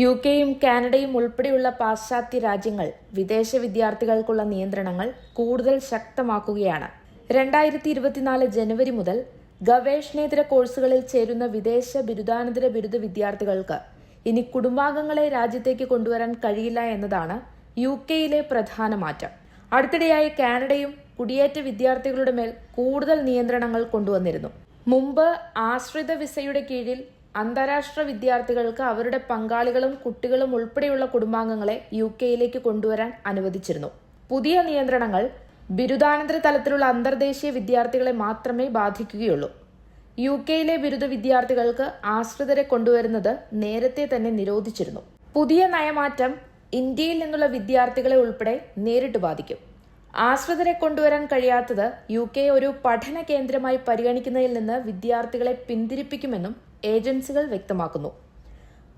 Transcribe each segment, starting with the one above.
U കെയും കാനഡയും ഉൾപ്പെടെയുള്ള പാശ്ചാത്യ രാജ്യങ്ങൾ വിദേശ വിദ്യാർത്ഥികൾക്കുള്ള നിയന്ത്രണങ്ങൾ കൂടുതൽ ശക്തമാക്കുകയാണ്. രണ്ടായിരത്തി ഇരുപത്തിനാല് ജനുവരി മുതൽ ഗവേഷണേതര കോഴ്സുകളിൽ ചേരുന്ന വിദേശ ബിരുദാനന്തര ബിരുദ വിദ്യാർത്ഥികൾക്ക് ഇനി കുടുംബാംഗങ്ങളെ രാജ്യത്തേക്ക് കൊണ്ടുവരാൻ കഴിയില്ല എന്നതാണ് യു കെയിലെ പ്രധാന മാറ്റം. അടുത്തിടെയായി കാനഡയും കുടിയേറ്റ വിദ്യാർത്ഥികളുടെ മേൽ കൂടുതൽ നിയന്ത്രണങ്ങൾ കൊണ്ടുവന്നിരുന്നു. മുമ്പ് ആശ്രിത വിസയുടെ കീഴിൽ അന്താരാഷ്ട്ര വിദ്യാർത്ഥികൾക്ക് അവരുടെ പങ്കാളികളും കുട്ടികളും ഉൾപ്പെടെയുള്ള കുടുംബാംഗങ്ങളെ യു കെയിലേക്ക് കൊണ്ടുവരാൻ അനുവദിച്ചിരുന്നു. പുതിയ നിയന്ത്രണങ്ങൾ ബിരുദാനന്തര തലത്തിലുള്ള അന്തർദേശീയ വിദ്യാർത്ഥികളെ മാത്രമേ ബാധിക്കുകയുള്ളൂ. യു കെയിലെ ബിരുദ വിദ്യാർത്ഥികൾക്ക് ആശ്രിതരെ കൊണ്ടുവരുന്നത് നേരത്തെ തന്നെ നിരോധിച്ചിരുന്നു. പുതിയ നയമാറ്റം ഇന്ത്യയിൽ നിന്നുള്ള വിദ്യാർത്ഥികളെ ഉൾപ്പെടെ നേരിട്ട് ബാധിക്കും. ആശ്രിതരെ കൊണ്ടുവരാൻ കഴിയാത്തത് യു കെ ഒരു പഠന കേന്ദ്രമായി പരിഗണിക്കുന്നതിൽ നിന്ന് വിദ്യാർത്ഥികളെ പിന്തിരിപ്പിക്കുമെന്നും ഏജൻസികൾ വ്യക്തമാക്കുന്നു.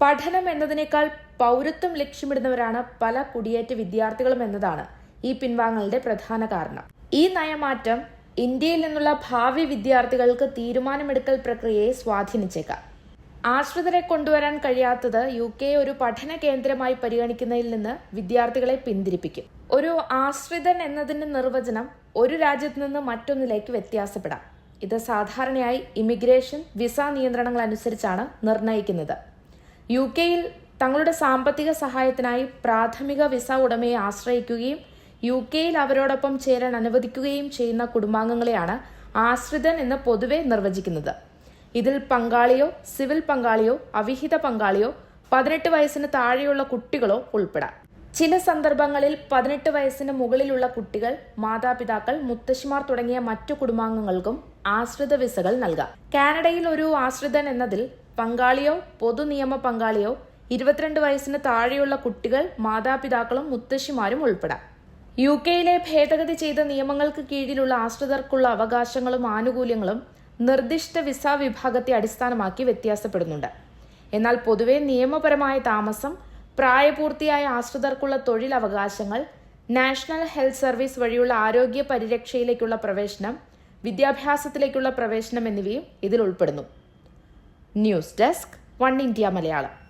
പഠനം എന്നതിനേക്കാൾ പൗരത്വം ലക്ഷ്യമിടുന്നവരാണ് പല കുടിയേറ്റ വിദ്യാർത്ഥികളും എന്നതാണ് ഈ പിൻവാങ്ങലിന്റെ പ്രധാന കാരണം. ഈ നയമാറ്റം ഇന്ത്യയിൽ നിന്നുള്ള ഭാവി വിദ്യാർത്ഥികൾക്ക് തീരുമാനമെടുക്കൽ പ്രക്രിയയെ സ്വാധീനിച്ചേക്കാം. ആശ്രിതരെ കൊണ്ടുവരാൻ കഴിയാത്തത് യു കെ ഒരു പഠന കേന്ദ്രമായി പരിഗണിക്കുന്നതിൽ നിന്ന് വിദ്യാർത്ഥികളെ പിന്തിരിപ്പിക്കും. ഒരു ആശ്രിതൻ എന്നതിന്റെ നിർവചനം ഒരു രാജ്യത്ത് നിന്ന് മറ്റൊന്നിലേക്ക് വ്യത്യാസപ്പെടാം. ഇത് സാധാരണയായി ഇമിഗ്രേഷൻ വിസ നിയന്ത്രണങ്ങൾ അനുസരിച്ചാണ് നിർണയിക്കുന്നത്. യു കെയിൽ തങ്ങളുടെ സാമ്പത്തിക സഹായത്തിനായി പ്രാഥമിക വിസ ഉടമയെ ആശ്രയിക്കുകയും യു കെയിൽ അവരോടൊപ്പം ചേരാൻ അനുവദിക്കുകയും ചെയ്യുന്ന കുടുംബാംഗങ്ങളെയാണ് ആശ്രിതൻ എന്ന് പൊതുവെ നിർവചിക്കുന്നത്. ഇതിൽ പങ്കാളിയോ സിവിൽ പങ്കാളിയോ അവിഹിത പങ്കാളിയോ പതിനെട്ട് വയസ്സിന് താഴെയുള്ള കുട്ടികളോ ഉൾപ്പെടാം. ചില സന്ദർഭങ്ങളിൽ പതിനെട്ട് വയസ്സിന് മുകളിലുള്ള കുട്ടികൾ മാതാപിതാക്കൾ മുത്തശ്ശിമാർ തുടങ്ങിയ മറ്റു കുടുംബാംഗങ്ങൾക്കും ആശ്രിത വിസകൾ നൽകാം. കാനഡയിൽ ഒരു ആശ്രിതൻ എന്നതിൽ പങ്കാളിയോ പൊതു നിയമ പങ്കാളിയോ ഇരുപത്തിരണ്ട് വയസ്സിന് താഴെയുള്ള കുട്ടികൾ മാതാപിതാക്കളും മുത്തശ്ശിമാരും ഉൾപ്പെടാം. യു കെയിലെ ഭേദഗതി ചെയ്ത നിയമങ്ങൾക്ക് കീഴിലുള്ള ആശ്രിതർക്കുള്ള അവകാശങ്ങളും ആനുകൂല്യങ്ങളും നിർദ്ദിഷ്ട വിസ വിഭാഗത്തെ അടിസ്ഥാനമാക്കി വ്യത്യാസപ്പെടുന്നുണ്ട്. എന്നാൽ പൊതുവെ നിയമപരമായ താമസം പ്രായപൂർത്തിയായ ആശ്രിതർക്കുള്ള തൊഴിലവകാശങ്ങൾ നാഷണൽ ഹെൽത്ത് സർവീസ് വഴിയുള്ള ആരോഗ്യ പരിരക്ഷയിലേക്കുള്ള പ്രവേശനം വിദ്യാഭ്യാസത്തിലേക്കുള്ള പ്രവേശനം എന്നിവയും ഇതിൽ ഉൾപ്പെടുന്നു. News desk one India Malayalam.